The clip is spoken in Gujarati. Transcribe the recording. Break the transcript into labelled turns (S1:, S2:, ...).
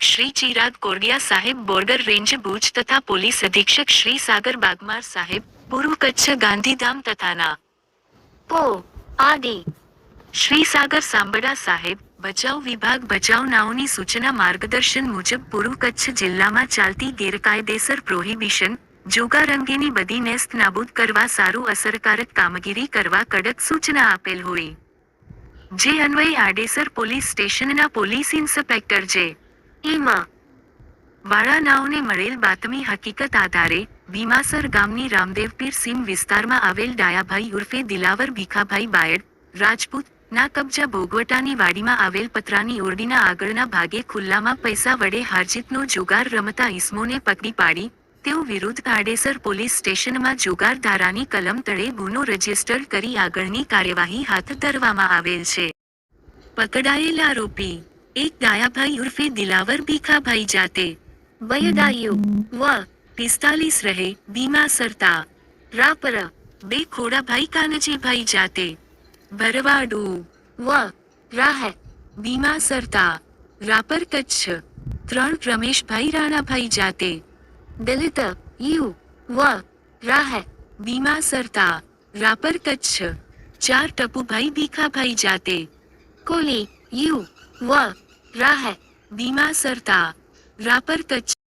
S1: અધિક્ષક શ્રી ચિરાગ કોરડિયા સાહેબ બોર્ડર રેન્જ ભુજ તથા પોલીસ અધિક્ષક શ્રી સાગર બાગમાર સાહેબ, પૂર્વ કચ્છ ગાંધીધામ તથાના.
S2: પો, આદિ.
S1: શ્રી સાગર સાંબડા સાહેબ, બચાવ વિભાગ બચાવ નાઓની સૂચના માર્ગદર્શન મુજબ પૂર્વ કચ્છ જિલ્લામાં ચાલતી ગેરકાયદેસર પ્રોહિબિશન, જોગાર અંગેની બધી નેસ્ત નાબૂદ કરવા સારું અસરકારક કામગીરી કરવા કડક સૂચના આપેલ હોય. જે અન્વયે આડેસર પોલીસ સ્ટેશનના પોલીસ ઇન્સ્પેક્ટર જે
S2: ઈમા
S1: વાળા નાઓને મળેલ બાતમી હકીકત આધારે ભીમાસર ગામની રામદેવપીર સીમ વિસ્તારમાં આવેલ ડાયાભાઈ ઉર્ફે દિલાવર ભીખાભાઈ બાયડ, રાજપૂત, ના કબજા ભોગવટાની વાડીમાં આવેલ પતરાની ઓરડીના આગળના ભાગે ખુલ્લામાં પૈસા વડે હારજીતનો જુગાર રમતા ઈસમોને પકડી પાડી. તેઓ વિરુદ્ધ આડેસર પોલીસ સ્ટેશનમાં જુગાર ધારાની કલમ તળે ગુનો રજિસ્ટર કરી આગળની કાર્યવાહી હાથ ધરવામાં આવેલ છે. પકડાયેલ આરોપી એક ડાયાભાઈ ઉર્ફે દિલાવર ભીખાભાઈ જાતે
S2: વયદાયુ વ
S1: પિસ્તાલીસ રહે બીમા સરતા રાપર બે ખોડાભાઈ કાનજીભાઈ જાતે ભરવાડુ
S2: વ રાહ
S1: બીમા સરતા રાપર કચ્છ ત્રણ રમેશભાઈ રાણાભાઈ જાતે
S2: દલિત યુ વ રાહ
S1: બીમા સરતા રાપર કચ્છ ચાર ટપુભાઈ ભીખાભાઈ જાતે
S2: કોલી યુ વ રાહ
S1: બીમા સરતા રાપર કચ્છ